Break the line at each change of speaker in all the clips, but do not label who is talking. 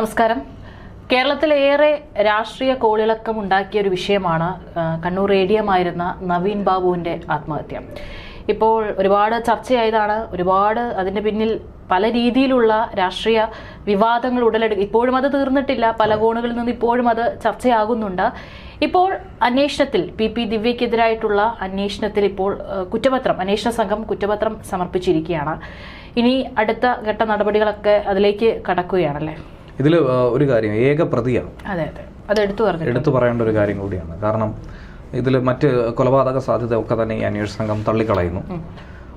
നമസ്കാരം. കേരളത്തിലേറെ രാഷ്ട്രീയ കോളിളക്കം ഉണ്ടാക്കിയ ഒരു വിഷയമാണ് കണ്ണൂർ റേഡിയമായിരുന്ന നവീൻ ബാബുവിന്റെ ആത്മഹത്യ. ഇപ്പോൾ ഒരുപാട് ചർച്ചയായതാണ് ഒരുപാട് അതിന്റെ പിന്നിൽ പല രീതിയിലുള്ള രാഷ്ട്രീയ വിവാദങ്ങൾ ഉടലെടുക്കും ഇപ്പോഴും അത് തീർന്നിട്ടില്ല പല കോണുകളിൽ നിന്ന് ഇപ്പോഴും അത് ചർച്ചയാകുന്നുണ്ട്. ഇപ്പോൾ അന്വേഷണത്തിൽ പി പി ദിവ്യക്കെതിരായിട്ടുള്ള അന്വേഷണത്തിൽ ഇപ്പോൾ കുറ്റപത്രം അന്വേഷണ സംഘം കുറ്റപത്രം സമർപ്പിച്ചിരിക്കുകയാണ്. ഇനി അടുത്ത ഘട്ട നടപടികളൊക്കെ അതിലേക്ക് കടക്കുകയാണല്ലേ?
ഇതിൽ ഒരു കാര്യം ഏക പ്രതിയാണ്.
അതെ അതെ. അത് എടുത്തു പറഞ്ഞു
എടുത്തു പറയേണ്ട ഒരു കാര്യം കൂടിയാണ്. കാരണം ഇതിൽ മറ്റ് കൊലപാതക സാധ്യത ഒക്കെ തന്നെ ഈ അന്വേഷണ സംഘം തള്ളിക്കളയുന്നു.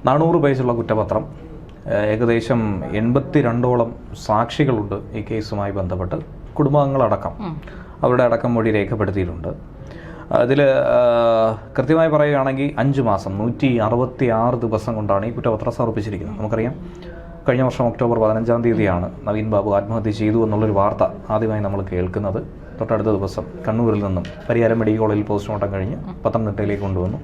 നാനൂറ് പേജുള്ള കുറ്റപത്രം ഏകദേശം എൺപത്തി രണ്ടോളം സാക്ഷികളുണ്ട് ഈ കേസുമായി ബന്ധപ്പെട്ട്. കുടുംബാംഗങ്ങളടക്കം അവരുടെ അടക്കം മൊഴി രേഖപ്പെടുത്തിയിട്ടുണ്ട്. അതിൽ കൃത്യമായി പറയുകയാണെങ്കിൽ അഞ്ച് മാസം നൂറ്റി അറുപത്തി ആറ് ദിവസം കൊണ്ടാണ് ഈ കുറ്റപത്രം സമർപ്പിച്ചിരിക്കുന്നത്. നമുക്കറിയാം. കഴിഞ്ഞ വർഷം ഒക്ടോബർ പതിനഞ്ചാം തീയതിയാണ് നവീൻ ബാബു ആത്മഹത്യ ചെയ്തു എന്നുള്ളൊരു വാർത്ത ആദ്യമായി നമ്മൾ കേൾക്കുന്നത്. തൊട്ടടുത്ത ദിവസം കണ്ണൂരിൽ നിന്നും പരിയാരം മെഡിക്കൽ കോളേജിൽ പോസ്റ്റ്മോർട്ടം കഴിഞ്ഞ് പത്തനംതിട്ടയിലേക്ക് കൊണ്ടുവന്നു.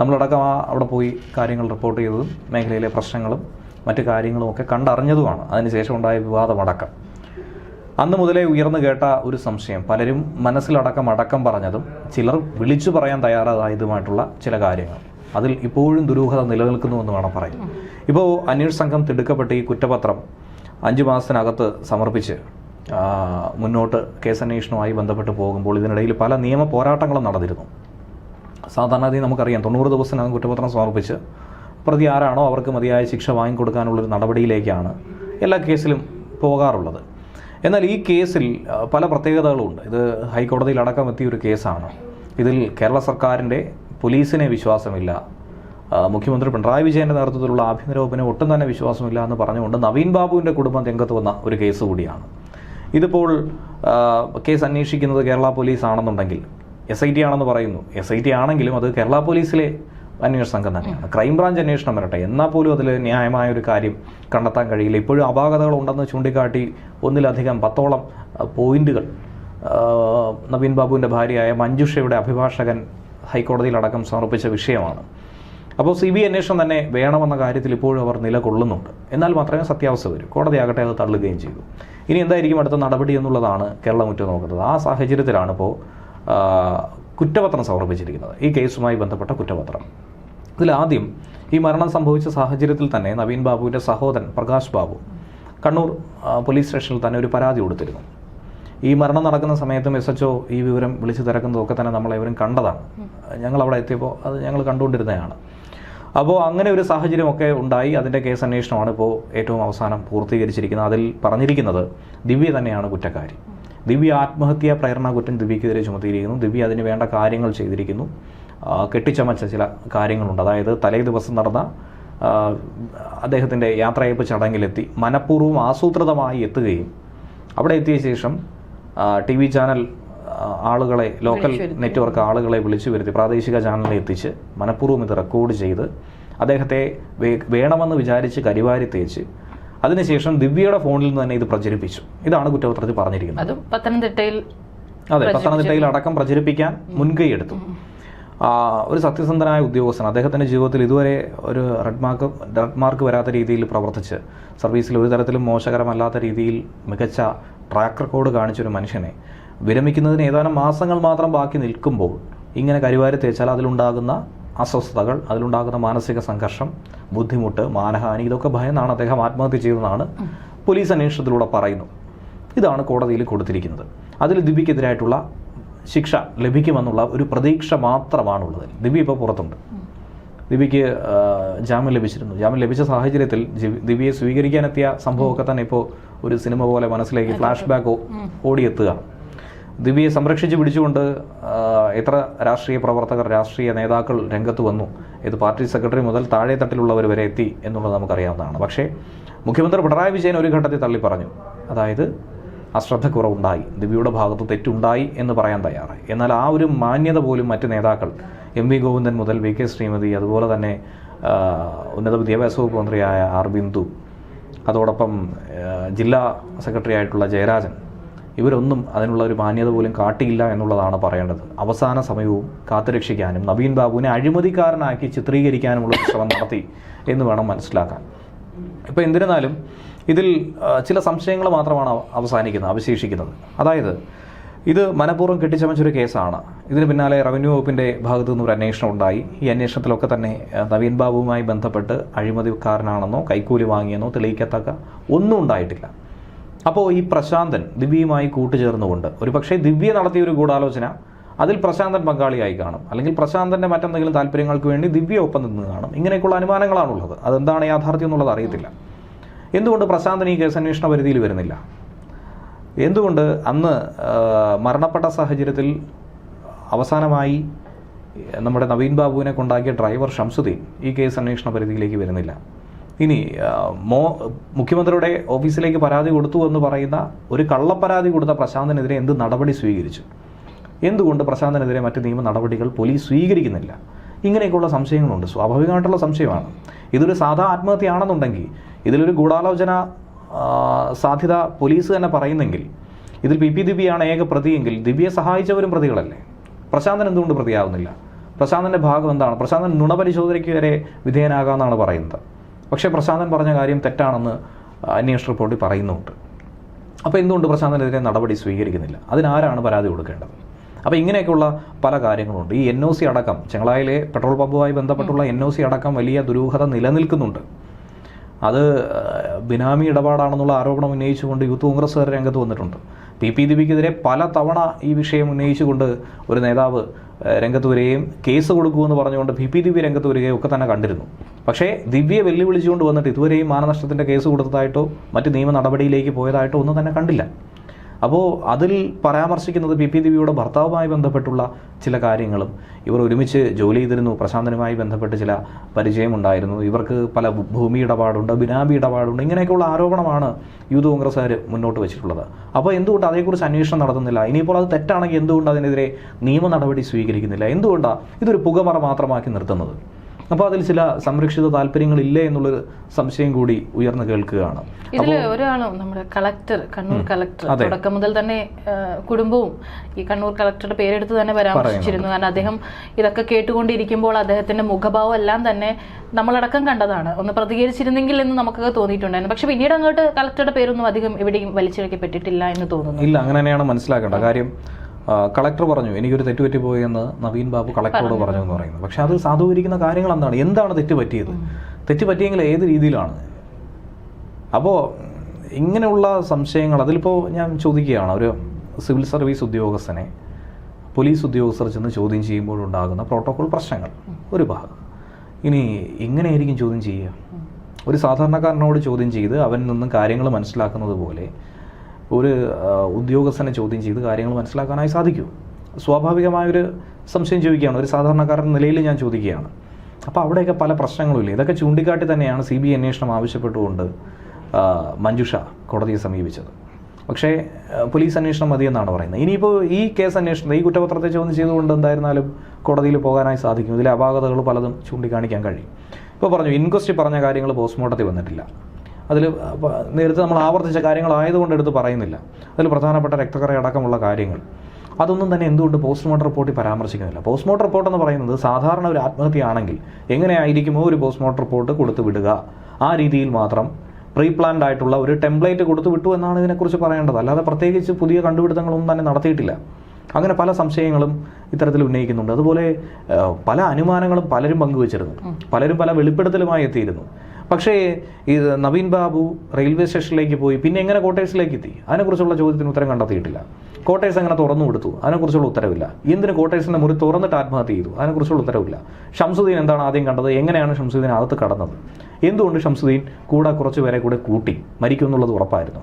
നമ്മളടക്കം ആ അവിടെ പോയി കാര്യങ്ങൾ റിപ്പോർട്ട് ചെയ്തതും മേഖലയിലെ പ്രശ്നങ്ങളും മറ്റു കാര്യങ്ങളും ഒക്കെ കണ്ടറിഞ്ഞതുമാണ്. അതിനുശേഷം ഉണ്ടായ വിവാദമടക്കം അന്ന് മുതലേ ഉയർന്നു കേട്ട ഒരു സംശയം. പലരും മനസ്സിലടക്കം അടക്കം പറഞ്ഞതും ചിലർ വിളിച്ചു പറയാൻ തയ്യാറായതുമായിട്ടുള്ള ചില കാര്യങ്ങൾ. അതിൽ ഇപ്പോഴും ദുരൂഹത നിലനിൽക്കുന്നുവെന്ന് വേണം പറയാൻ. ഇപ്പോൾ അന്വേഷണ സംഘം തിടുക്കപ്പെട്ട് ഈ കുറ്റപത്രം അഞ്ച് മാസത്തിനകത്ത് സമർപ്പിച്ച് മുന്നോട്ട് കേസന്വേഷണവുമായി ബന്ധപ്പെട്ട് പോകുമ്പോൾ ഇതിനിടയിൽ പല നിയമ പോരാട്ടങ്ങളും നടന്നിരുന്നു. സാധാരണഗതി നമുക്കറിയാം തൊണ്ണൂറ് ദിവസത്തിനകം കുറ്റപത്രം സമർപ്പിച്ച് പ്രതി ആരാണോ അവർക്ക് മതിയായ ശിക്ഷ വാങ്ങിക്കൊടുക്കാനുള്ളൊരു നടപടിയിലേക്കാണ് എല്ലാ കേസിലും പോകാറുള്ളത്. എന്നാൽ ഈ കേസിൽ പല പ്രത്യേകതകളുമുണ്ട് ഇത് ഹൈക്കോടതിയിൽ അടക്കം എത്തിയ ഒരു കേസാണ്. ഇതിൽ കേരള സർക്കാരിന്റെ പോലീസിനെ വിശ്വാസമില്ല. മുഖ്യമന്ത്രി പിണറായി വിജയന്റെ നേതൃത്വത്തിലുള്ള ആഭ്യന്തര ഒട്ടും തന്നെ വിശ്വാസമില്ല എന്ന് പറഞ്ഞുകൊണ്ട് നവീൻ ബാബുവിന്റെ കുടുംബം രംഗത്ത് വന്ന ഒരു കേസ് കൂടിയാണ്. ഇതിപ്പോൾ കേസ് അന്വേഷിക്കുന്നത് കേരള പോലീസ് ആണെന്നുണ്ടെങ്കിൽ എസ് ഐ ടി ആണെന്ന് പറയുന്നു. എസ് ഐ ടി ആണെങ്കിലും അത് കേരള പോലീസിലെ അന്വേഷണ സംഘം തന്നെയാണ്. ക്രൈംബ്രാഞ്ച് അന്വേഷണം വരട്ടെ. എന്നാൽ പോലും അതിൽ ന്യായമായ ഒരു കാര്യം കണ്ടെത്താൻ കഴിയില്ല. ഇപ്പോഴും അപാകതകൾ ഉണ്ടെന്ന് ചൂണ്ടിക്കാട്ടി ഒന്നിലധികം പത്തോളം പോയിന്റുകൾ നവീൻ ബാബുവിന്റെ ഭാര്യയായ മഞ്ജുഷയുടെ അഭിഭാഷകൻ ഹൈക്കോടതിയിലടക്കം സമർപ്പിച്ച വിഷയമാണ്. അപ്പോൾ സി ബി അന്വേഷണം തന്നെ വേണമെന്ന കാര്യത്തിൽ ഇപ്പോഴും അവർ നിലകൊള്ളുന്നുണ്ട്. എന്നാൽ മാത്രമേ സത്യാവസ്ഥ വരൂ. കോടതിയാകട്ടെ അത് തള്ളുകയും ചെയ്തു ഇനി എന്തായിരിക്കും അടുത്ത നടപടി എന്നുള്ളതാണ് കേരളം ഉറ്റു നോക്കുന്നത്. ആ സാഹചര്യത്തിലാണ് ഇപ്പോൾ കുറ്റപത്രം സമർപ്പിച്ചിരിക്കുന്നത്. ഈ കേസുമായി ബന്ധപ്പെട്ട കുറ്റപത്രം. ഇതിലാദ്യം ഈ മരണം സംഭവിച്ച സാഹചര്യത്തിൽ തന്നെ നവീൻ ബാബുവിന്റെ സഹോദരൻ പ്രകാശ് ബാബു കണ്ണൂർ പോലീസ് സ്റ്റേഷനിൽ തന്നെ ഒരു പരാതി കൊടുത്തിരുന്നു. ഈ മരണം നടക്കുന്ന സമയത്തും എസ് എച്ച് ഈ വിവരം വിളിച്ചു തിരക്കുന്നതൊക്കെ തന്നെ നമ്മളെവരും കണ്ടതാണ്. ഞങ്ങൾ അവിടെ എത്തിയപ്പോൾ അത് ഞങ്ങൾ കണ്ടുകൊണ്ടിരുന്നതാണ്. അപ്പോൾ അങ്ങനെ ഒരു സാഹചര്യമൊക്കെ ഉണ്ടായി. അതിന്റെ കേസ് അന്വേഷണമാണ് ഇപ്പോൾ ഏറ്റവും അവസാനം പൂർത്തീകരിച്ചിരിക്കുന്നത്. അതിൽ പറഞ്ഞിരിക്കുന്നത് ദിവ്യ തന്നെയാണ് കുറ്റക്കാരി. ദിവ്യ ആത്മഹത്യാ പ്രേരണ കുറ്റം ദിവ്യക്കെതിരെ ചുമത്തിയിരിക്കുന്നു. ദിവ്യ അതിന് വേണ്ട കാര്യങ്ങൾ ചെയ്തിരിക്കുന്നു. കെട്ടിച്ചമച്ച ചില കാര്യങ്ങളുണ്ട്. അതായത് തലേ ദിവസം നടന്ന അദ്ദേഹത്തിന്റെ യാത്രയപ്പ് ചടങ്ങിലെത്തി. മനഃപൂർവം ആസൂത്രിതമായി എത്തുകയും അവിടെ എത്തിയ ശേഷം ടി വി ചാനൽ ആളുകളെ ലോക്കൽ നെറ്റ്വർക്ക് ആളുകളെ വിളിച്ചു വരുത്തി പ്രാദേശിക ചാനലിൽ എത്തിച്ച് മനഃപൂർവം ഇത് റെക്കോർഡ് ചെയ്ത് അദ്ദേഹത്തെ വേണമെന്ന് വിചാരിച്ച് കരിവാരി തേച്ച് അതിനുശേഷം ദിവ്യയുടെ ഫോണിൽ നിന്ന് തന്നെ ഇത് പ്രചരിപ്പിച്ചു. ഇതാണ് കുറ്റപത്രത്തിൽ പറഞ്ഞിരിക്കുന്നത്.
അതും പത്തനംതിട്ടയിൽ
അടക്കം പ്രചരിപ്പിക്കാൻ മുൻകൈ എടുത്തു. ഒരു സത്യസന്ധനായ ഉദ്യോഗസ്ഥൻ അദ്ദേഹത്തിന്റെ ജീവിതത്തിൽ ഇതുവരെ ഒരു റെഡ് മാർക്ക് റെഡ് മാർക്ക് വരാത്ത രീതിയിൽ പ്രവർത്തിച്ച് സർവീസിൽ ഒരു തരത്തിലും മോശകരമല്ലാത്ത രീതിയിൽ മികച്ച ട്രാക്ക് റെക്കോർഡ് കാണിച്ചൊരു മനുഷ്യനെ വിരമിക്കുന്നതിന് ഏതാനും മാസങ്ങൾ മാത്രം ബാക്കി നിൽക്കുമ്പോൾ ഇങ്ങനെ കരിവാരി തേച്ചാൽ അതിലുണ്ടാകുന്ന അസ്വസ്ഥതകൾ അതിലുണ്ടാകുന്ന മാനസിക സംഘർഷം ബുദ്ധിമുട്ട് മാനഹാനി ഇതൊക്കെ ഭയന്നാണ് അദ്ദേഹം ആത്മഹത്യ ചെയ്തതെന്നാണ് പോലീസ് അന്വേഷണത്തിലൂടെ പറയുന്നു. ഇതാണ് കോടതിയിൽ കൊടുത്തിരിക്കുന്നത്. അതിൽ ദിവ്യക്കെതിരായിട്ടുള്ള ശിക്ഷ ലഭിക്കുമെന്നുള്ള ഒരു പ്രതീക്ഷ മാത്രമാണുള്ളത്. ദിവ്യ ഇപ്പോൾ പുറത്തുണ്ട്. ദിവ്യയ്ക്ക് ജാമ്യം ലഭിച്ചിരുന്നു. ജാമ്യം ലഭിച്ച സാഹചര്യത്തിൽ ദിവ്യയെ സ്വീകരിക്കാനെത്തിയ സംഭവമൊക്കെ തന്നെ ഇപ്പോൾ ഒരു സിനിമ പോലെ മനസ്സിലേക്ക് ഫ്ലാഷ് ബാക്ക് ഓടിയെത്തുക. ദിവ്യയെ സംരക്ഷിച്ച് പിടിച്ചുകൊണ്ട് എത്ര രാഷ്ട്രീയ പ്രവർത്തകർ രാഷ്ട്രീയ നേതാക്കൾ രംഗത്ത് വന്നു. ഇത് പാർട്ടി സെക്രട്ടറി മുതൽ താഴെ തട്ടിലുള്ളവർ വരെ എത്തി എന്നുള്ളത് നമുക്കറിയാവുന്നതാണ്. പക്ഷേ മുഖ്യമന്ത്രി പിണറായി വിജയൻ ഒരു ഘട്ടത്തിൽ തള്ളി പറഞ്ഞു അതായത് അശ്രദ്ധക്കുറവുണ്ടായി. ദിവ്യയുടെ ഭാഗത്ത് തെറ്റുണ്ടായി എന്ന് പറയാൻ തയ്യാറായി. എന്നാൽ ആ ഒരു മാന്യത പോലും മറ്റ് നേതാക്കൾ എം വി ഗോവിന്ദൻ മുതൽ വി കെ ശ്രീമതി അതുപോലെ തന്നെ ഉന്നത വിദ്യാഭ്യാസ വകുപ്പ് മന്ത്രിയായ ആർ ബിന്ദു അതോടൊപ്പം ജില്ലാ സെക്രട്ടറി ആയിട്ടുള്ള ജയരാജൻ ഇവരൊന്നും അതിനുള്ള ഒരു മാന്യത പോലും കാട്ടിയില്ല എന്നുള്ളതാണ് പറയേണ്ടത്. അവസാന സമയവും കാത്തുരക്ഷിക്കാനും നവീൻ ബാബുവിനെ അഴിമതിക്കാരനാക്കി ചിത്രീകരിക്കാനുമുള്ള ശ്രമം നടത്തി എന്ന് വേണം മനസ്സിലാക്കാൻ. ഇപ്പോൾ എന്തിരുന്നാലും ഇതിൽ ചില സംശയങ്ങൾ മാത്രമാണ് അവ- അവസാനിക്കുന്നത് അവശേഷിക്കുന്നത്. അതായത് ഇത് മനഃപൂർവം കെട്ടിച്ചമച്ചൊരു കേസാണ്. ഇതിന് പിന്നാലെ റവന്യൂ വകുപ്പിന്റെ ഭാഗത്തു നിന്ന് ഒരു അന്വേഷണം ഉണ്ടായി. ഈ അന്വേഷണത്തിലൊക്കെ തന്നെ നവീൻ ബാബുവുമായി ബന്ധപ്പെട്ട് അഴിമതിക്കാരനാണെന്നോ കൈക്കൂലി വാങ്ങിയെന്നോ തെളിയിക്കത്തക്ക ഒന്നും ഉണ്ടായിട്ടില്ല. അപ്പോൾ ഈ പ്രശാന്തൻ ദിവ്യയുമായി കൂട്ടുചേർന്നുകൊണ്ട് ഒരു പക്ഷേ ദിവ്യ നടത്തിയ ഒരു ഗൂഢാലോചന അതിൽ പ്രശാന്തൻ പങ്കാളിയായി കാണും. അല്ലെങ്കിൽ പ്രശാന്തന്റെ മറ്റെന്തെങ്കിലും താല്പര്യങ്ങൾക്ക് വേണ്ടി ദിവ്യ ഒപ്പം നിന്ന് കാണും. ഇങ്ങനെയൊക്കെയുള്ള അനുമാനങ്ങളാണുള്ളത്. അതെന്താണ് യാഥാർത്ഥ്യം എന്നുള്ളത് അറിയത്തില്ല. എന്തുകൊണ്ട് പ്രശാന്തൻ ഈ കേസ് അന്വേഷണ പരിധിയിൽ വരുന്നില്ല? എന്തുകൊണ്ട് അന്ന് മരണപ്പെട്ട സാഹചര്യത്തിൽ അവസാനമായി നമ്മുടെ നവീൻ ബാബുവിനെ കൊണ്ടാക്കിയ ഡ്രൈവർ ഷംസുദ്ദീൻ ഈ കേസ് അന്വേഷണ പരിധിയിലേക്ക് വരുന്നില്ല? ഇനി മോ മുഖ്യമന്ത്രിയുടെ ഓഫീസിലേക്ക് പരാതി കൊടുത്തു എന്ന് പറയുന്ന ഒരു കള്ളപ്പരാതി കൊടുത്ത പ്രശാന്തനെതിരെ എന്ത് നടപടി സ്വീകരിച്ചു? എന്തുകൊണ്ട് പ്രശാന്തനെതിരെ മറ്റ് നിയമ നടപടികൾ പോലീസ് സ്വീകരിക്കുന്നില്ല? ഇങ്ങനെയൊക്കെയുള്ള സംശയങ്ങളുണ്ട്. സ്വാഭാവികമായിട്ടുള്ള സംശയമാണ്. ഇതൊരു സാധാ ആത്മഹത്യയാണെന്നുണ്ടെങ്കിൽ ഇതിലൊരു ഗൂഢാലോചന സാധ്യത പോലീസ് തന്നെ പറയുന്നെങ്കിൽ ഇതിൽ പി പി ദിവ്യയാണ് ഏക പ്രതിയെങ്കിൽ ദിവ്യയെ സഹായിച്ചവരും പ്രതികളല്ലേ? പ്രശാന്തൻ എന്തുകൊണ്ട് പ്രതിയാവുന്നില്ല? പ്രശാന്തന്റെ ഭാഗം എന്താണ്? പ്രശാന്തൻ നുണപരിശോധനയ്ക്ക് വരെ വിധേയനാകാമെന്നാണ് പറയുന്നത്. പക്ഷേ പ്രശാന്തൻ പറഞ്ഞ കാര്യം തെറ്റാണെന്ന് അന്വേഷണ റിപ്പോർട്ടിൽ പറയുന്നുമുണ്ട് അപ്പോൾ എന്തുകൊണ്ട് പ്രശാന്തനെതിരെ നടപടി സ്വീകരിക്കുന്നില്ല? അതിനാരാണ് പരാതി കൊടുക്കേണ്ടത്? അപ്പോൾ ഇങ്ങനെയൊക്കെയുള്ള പല കാര്യങ്ങളുണ്ട്. ഈ എൻ ഒ സി അടക്കം ചെങ്ങളായിലെ പെട്രോൾ പമ്പുമായി ബന്ധപ്പെട്ടുള്ള എൻ ഒ സി അടക്കം വലിയ ദുരൂഹത നിലനിൽക്കുന്നുണ്ട്. അത് ബിനാമി ഇടപാടാണെന്നുള്ള ആരോപണം ഉന്നയിച്ചുകൊണ്ട് യൂത്ത് കോൺഗ്രസ്സുകാർ രംഗത്ത് വന്നിട്ടുണ്ട്. പി പി ദിബിക്കെതിരെ പല തവണ ഈ വിഷയം ഉന്നയിച്ചുകൊണ്ട് ഒരു നേതാവ് രംഗത്ത് വരികയും കേസ് കൊടുക്കുമെന്ന് പറഞ്ഞുകൊണ്ട് പി പി ദിവ്യ രംഗത്ത് വരികയും ഒക്കെ തന്നെ കണ്ടിരുന്നു. പക്ഷേ ദിവ്യയെ വെല്ലുവിളിച്ചുകൊണ്ട് വന്നിട്ട് ഇതുവരെയും മാനനഷ്ടത്തിന്റെ കേസ് കൊടുത്തതായിട്ടോ മറ്റ് നിയമ നടപടിയിലേക്ക് പോയതായിട്ടോ ഒന്നും തന്നെ കണ്ടില്ല. അപ്പോൾ അതിൽ പരാമർശിക്കുന്നത് പി പി ദിവ്യയുടെ ഭർത്താവുമായി ബന്ധപ്പെട്ടുള്ള ചില കാര്യങ്ങളും. ഇവർ ഒരുമിച്ച് ജോലി ചെയ്തിരുന്നു പ്രശാന്തനുമായി ബന്ധപ്പെട്ട് ചില പരിചയമുണ്ടായിരുന്നു. ഇവർക്ക് പല ഭൂമി ഇടപാടുണ്ട് ബിനാബി ഇടപാടുണ്ട് ഇങ്ങനെയൊക്കെയുള്ള ആരോപണമാണ് യൂത്ത് കോൺഗ്രസ്സുകാർ മുന്നോട്ട് വെച്ചിട്ടുള്ളത്. അപ്പോൾ എന്തുകൊണ്ട് അതേക്കുറിച്ച് അന്വേഷണം നടത്തുന്നില്ല? ഇനിയിപ്പോൾ അത് തെറ്റാണെങ്കിൽ എന്തുകൊണ്ട് അതിനെതിരെ നിയമ നടപടി സ്വീകരിക്കുന്നില്ല? എന്തുകൊണ്ടാണ് ഇതൊരു പുകമറ മാത്രമാക്കി നിർത്തുന്നത്? അപ്പോൾ അതിൽ ചില സംരക്ഷിത താല്പര്യങ്ങൾ ഇല്ലേ എന്നുള്ളൊരു സംശയം കൂടി ഉയർന്നു കേൾക്കുകയാണ്.
ഇതിൽ ഒരാളും നമ്മുടെ കളക്ടർ കണ്ണൂർ കളക്ടർ. തുടക്കം മുതൽ തന്നെ കുടുംബവും ഈ കണ്ണൂർ കളക്ടറുടെ പേരെടുത്ത് തന്നെ പരാമർശിച്ചിരുന്നു. കാരണം അദ്ദേഹം ഇതൊക്കെ കേട്ടുകൊണ്ടിരിക്കുമ്പോൾ അദ്ദേഹത്തിന്റെ മുഖഭാവം എല്ലാം തന്നെ നമ്മളടക്കം കണ്ടതാണ്. ഒന്ന് പ്രതികരിച്ചിരുന്നെങ്കിൽ എന്ന് നമുക്കൊക്കെ തോന്നിയിട്ടുണ്ടായിരുന്നു. പക്ഷെ പിന്നീട് അങ്ങോട്ട് കളക്ടറുടെ പേരൊന്നും അധികം എവിടെയും വലിച്ചിഴക്കപ്പെട്ടിട്ടില്ല എന്ന് തോന്നുന്നു.
ഇല്ല അങ്ങനെ തന്നെയാണ് മനസ്സിലാക്കേണ്ടത്. കാര്യം കളക്ടർ പറഞ്ഞു എനിക്കൊരു തെറ്റ് പറ്റിപ്പോയി എന്ന് നവീൻ ബാബു കളക്ടറോട് പറഞ്ഞു. എന്ന് പറയുന്നത് പക്ഷെ അത് സാധൂകരിക്കുന്ന കാര്യങ്ങൾ എന്താണ്? എന്താണ് തെറ്റ് പറ്റിയത്? തെറ്റ് പറ്റിയെങ്കിൽ ഏത് രീതിയിലാണ്? അപ്പോൾ ഇങ്ങനെയുള്ള സംശയങ്ങൾ അതിലിപ്പോൾ ഞാൻ ചോദിക്കുകയാണ്. ഒരു സിവിൽ സർവീസ് ഉദ്യോഗസ്ഥനെ പോലീസ് ഉദ്യോഗസ്ഥർ ചെന്ന് ചോദ്യം ചെയ്യുമ്പോഴുണ്ടാകുന്ന പ്രോട്ടോകോൾ പ്രശ്നങ്ങൾ. ഒരു ഭാഗം. ഇനി എങ്ങനെയായിരിക്കും ചോദ്യം ചെയ്യുക? ഒരു സാധാരണക്കാരനോട് ചോദ്യം ചെയ്ത് അവനിൽ നിന്നും കാര്യങ്ങൾ മനസ്സിലാക്കുന്നത് പോലെ ഒരു ഉദ്യോഗസ്ഥനെ ചോദ്യം ചെയ്ത് കാര്യങ്ങൾ മനസ്സിലാക്കാനായി സാധിക്കൂ. സ്വാഭാവികമായൊരു സംശയം ചോദിക്കുകയാണ്. ഒരു സാധാരണക്കാരൻ നിലയിൽ ഞാൻ ചോദിക്കുകയാണ്. അപ്പോൾ അവിടെയൊക്കെ പല പ്രശ്നങ്ങളുമില്ല? ഇതൊക്കെ ചൂണ്ടിക്കാട്ടി തന്നെയാണ് സി ബി അന്വേഷണം ആവശ്യപ്പെട്ടുകൊണ്ട് മഞ്ജുഷ കോടതിയെ സമീപിച്ചത്. പക്ഷേ പോലീസ് അന്വേഷണം മതിയെന്നാണ് പറയുന്നത്. ഇനിയിപ്പോൾ ഈ കേസ് അന്വേഷണം ഈ കുറ്റപത്രത്തെ ചോദ്യം ചെയ്തുകൊണ്ട് എന്തായിരുന്നാലും കോടതിയിൽ പോകാനായി സാധിക്കും. ഇതിലെ അപാകതകൾ പലതും ചൂണ്ടിക്കാണിക്കാൻ കഴിയും. ഇപ്പോൾ പറഞ്ഞു ഇൻക്വസ്റ്റ് പറഞ്ഞ കാര്യങ്ങൾ പോസ്റ്റ്മോർട്ടത്തിൽ വന്നിട്ടില്ല. അതിൽ നേരത്തെ നമ്മൾ ആവർത്തിച്ച കാര്യങ്ങളായതുകൊണ്ട് എടുത്ത് പറയുന്നില്ല. അതിൽ പ്രധാനപ്പെട്ട രക്തക്കറ അടക്കമുള്ള കാര്യങ്ങൾ. അതൊന്നും തന്നെ എന്തുകൊണ്ട് പോസ്റ്റ്മോർട്ടം റിപ്പോർട്ടിൽ പരാമർശിക്കുന്നില്ല? പോസ്റ്റ്മോർട്ടം റിപ്പോർട്ട് എന്ന് പറയുന്നത് സാധാരണ ഒരു ആത്മഹത്യയാണെങ്കിൽ എങ്ങനെയായിരിക്കുമോ ഒരു പോസ്റ്റ്മോർട്ടം റിപ്പോർട്ട് കൊടുത്തു വിടുക? ആ രീതിയിൽ മാത്രം പ്രീ പ്ലാൻഡ് ആയിട്ടുള്ള ഒരു ടെംപ്ലേറ്റ് കൊടുത്തു വിട്ടു എന്നാണ് ഇതിനെക്കുറിച്ച് പറയേണ്ടത്. അല്ലാതെ പ്രത്യേകിച്ച് പുതിയ കണ്ടുപിടുത്തങ്ങളൊന്നും തന്നെ നടത്തിയിട്ടില്ല. അങ്ങനെ പല സംശയങ്ങളും ഇത്തരത്തിൽ ഉന്നയിക്കുന്നുണ്ട്. അതുപോലെ പല അനുമാനങ്ങളും പലരും പങ്കുവച്ചിരുന്നു. പലരും പല വെളിപ്പെടുത്തലുമായി എത്തിയിരുന്നു. പക്ഷേ ഇത് നവീൻ ബാബു റെയിൽവേ സ്റ്റേഷനിലേക്ക് പോയി പിന്നെ എങ്ങനെ കോട്ടേഴ്സിലേക്ക് എത്തി? അതിനെക്കുറിച്ചുള്ള ചോദ്യത്തിന് ഉത്തരം കണ്ടെത്തിയിട്ടില്ല. കോട്ടേഴ്സ് അങ്ങനെ തുറന്നു കൊടുത്തു. അതിനെക്കുറിച്ചുള്ള ഉത്തരവില്ല. എന്തിന് കോട്ടേഴ്സിന്റെ മുറി തുറന്നിട്ട് ആത്മഹത്യ ചെയ്തു? അതിനെക്കുറിച്ചുള്ള ഉത്തരവില്ല. ഷംസുദ്ദീൻ എന്താണ് ആദ്യം കണ്ടത്? എങ്ങനെയാണ് ഷംസുദ്ദീൻ അകത്ത് കടന്നത്? എന്തുകൊണ്ട് ഷംസുദ്ദീൻ കൂടെ കുറച്ച് പേരെ കൂടെ കൂട്ടി മരിക്കുമെന്നുള്ളത് ഉറപ്പായിരുന്നു?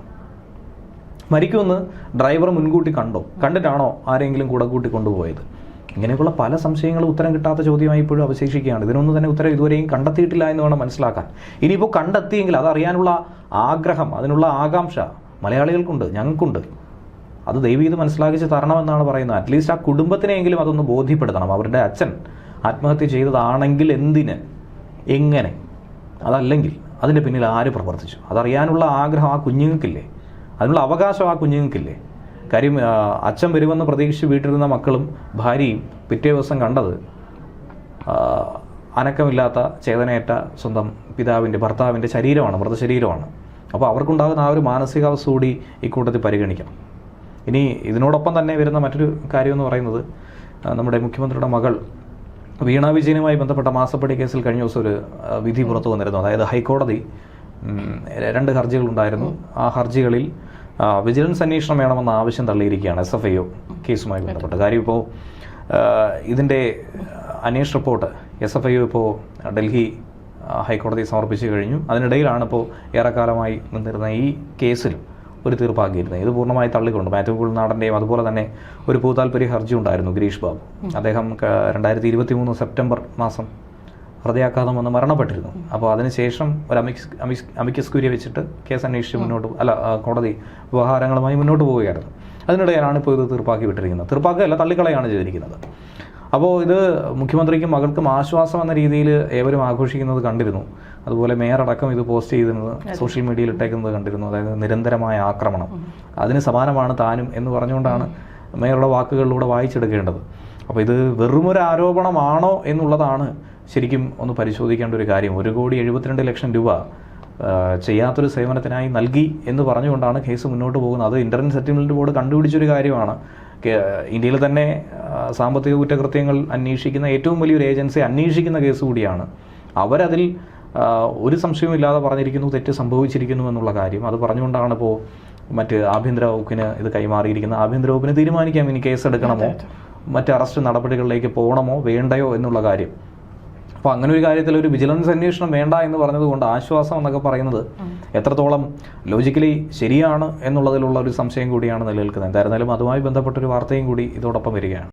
മരിക്കുമെന്ന് ഡ്രൈവർ മുൻകൂട്ടി കണ്ടോ? കണ്ടിട്ടാണോ ആരെങ്കിലും കൂടെ കൂട്ടി കൊണ്ടുപോയത് ഇങ്ങനെയൊക്കെയുള്ള പല സംശയങ്ങളും ഉത്തരം കിട്ടാത്ത ചോദ്യമായി ഇപ്പോഴും അവശേഷിക്കുകയാണ്. ഇതിനൊന്നും തന്നെ ഉത്തരം ഇതുവരെയും കണ്ടെത്തിയിട്ടില്ല എന്ന് വേണം മനസ്സിലാക്കാൻ. ഇനിയിപ്പോൾ കണ്ടെത്തിയെങ്കിൽ അറിയാനുള്ള ആഗ്രഹം അതിനുള്ള ആകാംക്ഷ മലയാളികൾക്കുണ്ട് ഞങ്ങൾക്കുണ്ട്. അത് ദൈവം മനസ്സിലാക്കിച്ച് തരണമെന്നാണ് പറയുന്നത്. അറ്റ്ലീസ്റ്റ് ആ കുടുംബത്തിനെങ്കിലും അതൊന്ന് ബോധ്യപ്പെടുത്തണം. അവരുടെ അച്ഛൻ ആത്മഹത്യ ചെയ്തതാണെങ്കിൽ എന്തിന്? എങ്ങനെ? അതല്ലെങ്കിൽ അതിന്റെ പിന്നിൽ ആര് പ്രവർത്തിച്ചു? അതറിയാനുള്ള ആഗ്രഹം ആ കുഞ്ഞുങ്ങൾക്കില്ലേ? അതിനുള്ള അവകാശം ആ കുഞ്ഞുങ്ങൾക്കില്ലേ? കാര്യം അച്ഛൻ വരുമെന്ന് പ്രതീക്ഷിച്ച് വീട്ടിലിരുന്ന മക്കളും ഭാര്യയും പിറ്റേ ദിവസം കണ്ടത് അനക്കമില്ലാത്ത ചേതനയേറ്റ സ്വന്തം പിതാവിന്റെ ഭർത്താവിന്റെ ശരീരമാണ് മൃതശരീരമാണ്. അപ്പോൾ അവർക്കുണ്ടാകുന്ന ആ ഒരു മാനസികാവസ്ഥ കൂടി ഇക്കൂട്ടത്തിൽ പരിഗണിക്കാം. ഇനി ഇതിനോടൊപ്പം തന്നെ വരുന്ന മറ്റൊരു കാര്യമെന്ന് പറയുന്നത് നമ്മുടെ മുഖ്യമന്ത്രിയുടെ മകൾ വീണ വിജയനുമായി ബന്ധപ്പെട്ട മാസപ്പടി കേസിൽ കഴിഞ്ഞ ദിവസം ഒരു വിധി പുറത്തു വന്നിരുന്നു. അതായത് ഹൈക്കോടതി രണ്ട് ഹർജികളുണ്ടായിരുന്നു ആ ഹർജികളിൽ വിജിലൻസ് അന്വേഷണം വേണമെന്ന ആവശ്യം തള്ളിയിരിക്കുകയാണ് എസ് എഫ് ഐ ഒ കേസുമായി ബന്ധപ്പെട്ട്. കാര്യം ഇപ്പോൾ ഇതിന്റെ അന്വേഷണ report S F I O ഇപ്പോൾ ഡൽഹി ഹൈക്കോടതി സമർപ്പിച്ചു കഴിഞ്ഞു. അതിനിടയിലാണ് ഇപ്പോൾ ഏറെക്കാലമായി നിന്നിരുന്ന ഈ കേസിൽ ഒരു തീർപ്പാക്കിയിരുന്നത് ഇത് പൂർണമായി തള്ളിക്കൊണ്ട് മാത്യു കുൾനാടന്റെയും അതുപോലെ തന്നെ ഒരു ഭൂതാൽപര്യ ഹർജി ഉണ്ടായിരുന്നു ഗിരീഷ് ബാബു. അദ്ദേഹം രണ്ടായിരത്തി ഇരുപത്തി മൂന്ന് സെപ്റ്റംബർ മാസം ഹൃദയാഘാതം വന്ന് മരണപ്പെട്ടിരുന്നു അപ്പോൾ അതിനുശേഷം ഒരു അമിക്സ് അമിക്സ് അമിക്കസ് ക്യൂരിയെ വെച്ചിട്ട് കേസ് അന്വേഷിച്ച് മുന്നോട്ട് അല്ല കോടതി വ്യവഹാരങ്ങളുമായി മുന്നോട്ട് പോവുകയായിരുന്നു. അതിനിടെയാണ് ഇപ്പോൾ ഇത് തീർപ്പാക്കി വിട്ടിരിക്കുന്നത്. തീർപ്പാക്കുകയല്ല തള്ളിക്കളയാണ് ചെയ്തിരിക്കുന്നത്. അപ്പോൾ ഇത് മുഖ്യമന്ത്രിക്കും മകൾക്കും ആശ്വാസം എന്ന രീതിയിൽ ഏവരും ആഘോഷിക്കുന്നത് കണ്ടിരുന്നു. അതുപോലെ മേയറടക്കം ഇത് പോസ്റ്റ് ചെയ്തിരുന്നത് സോഷ്യൽ മീഡിയയിൽ ഇട്ടേക്കുന്നത് കണ്ടിരുന്നു. അതായത് നിരന്തരമായ ആക്രമണം. അതിന് സമാനമാണ് താനും എന്ന് പറഞ്ഞുകൊണ്ടാണ് മേയറുടെ വാക്കുകളിലൂടെ വായിച്ചെടുക്കേണ്ടത്. അപ്പോൾ ഇത് വെറുമൊരു ആരോപണമാണോ എന്നുള്ളതാണ് ശരിക്കും ഒന്ന് പരിശോധിക്കേണ്ട ഒരു കാര്യം. ഒരു കോടി എഴുപത്തിരണ്ട് ലക്ഷം രൂപ ചെയ്യാത്തൊരു സേവനത്തിനായി നൽകി എന്ന് പറഞ്ഞുകൊണ്ടാണ് കേസ് മുന്നോട്ട് പോകുന്നത്. അത് ഇന്റർനെറ്റ് സെറ്റിൽമെന്റ് ബോർഡ് കണ്ടുപിടിച്ചൊരു കാര്യമാണ്. ഇന്ത്യയിൽ തന്നെ സാമ്പത്തിക കുറ്റകൃത്യങ്ങൾ അന്വേഷിക്കുന്ന ഏറ്റവും വലിയൊരു ഏജൻസി അന്വേഷിക്കുന്ന കേസ് കൂടിയാണ്. അവരതിൽ ഒരു സംശയവുമില്ലാതെ പറഞ്ഞിരിക്കുന്നു തെറ്റ് സംഭവിച്ചിരിക്കുന്നു എന്നുള്ള കാര്യം. അത് പറഞ്ഞുകൊണ്ടാണ് ഇപ്പോൾ മറ്റ് ആഭ്യന്തര വകുപ്പിന് ഇത് കൈമാറിയിരിക്കുന്നത്. ആഭ്യന്തര വകുപ്പിന് തീരുമാനിക്കാം ഇനി കേസ് എടുക്കണമോ? മറ്റ് അറസ്റ്റ് നടപടികളിലേക്ക് പോകണമോ? വേണ്ടയോ? എന്നുള്ള കാര്യം. അപ്പോൾ അങ്ങനെ ഒരു കാര്യത്തിൽ ഒരു വിജിലൻസ് അന്വേഷണം വേണ്ട എന്ന് പറഞ്ഞതുകൊണ്ട് ആശ്വാസം എന്നൊക്കെ പറയുന്നത് എത്രത്തോളം ലോജിക്കലി ശരിയാണ് എന്നുള്ളതിലുള്ള ഒരു സംശയം കൂടിയാണ് നിലനിൽക്കുന്നത്. എന്തായിരുന്നാലും അതുമായി ബന്ധപ്പെട്ടൊരു വാർത്തയും കൂടി ഇതോടൊപ്പം വരികയാണ്.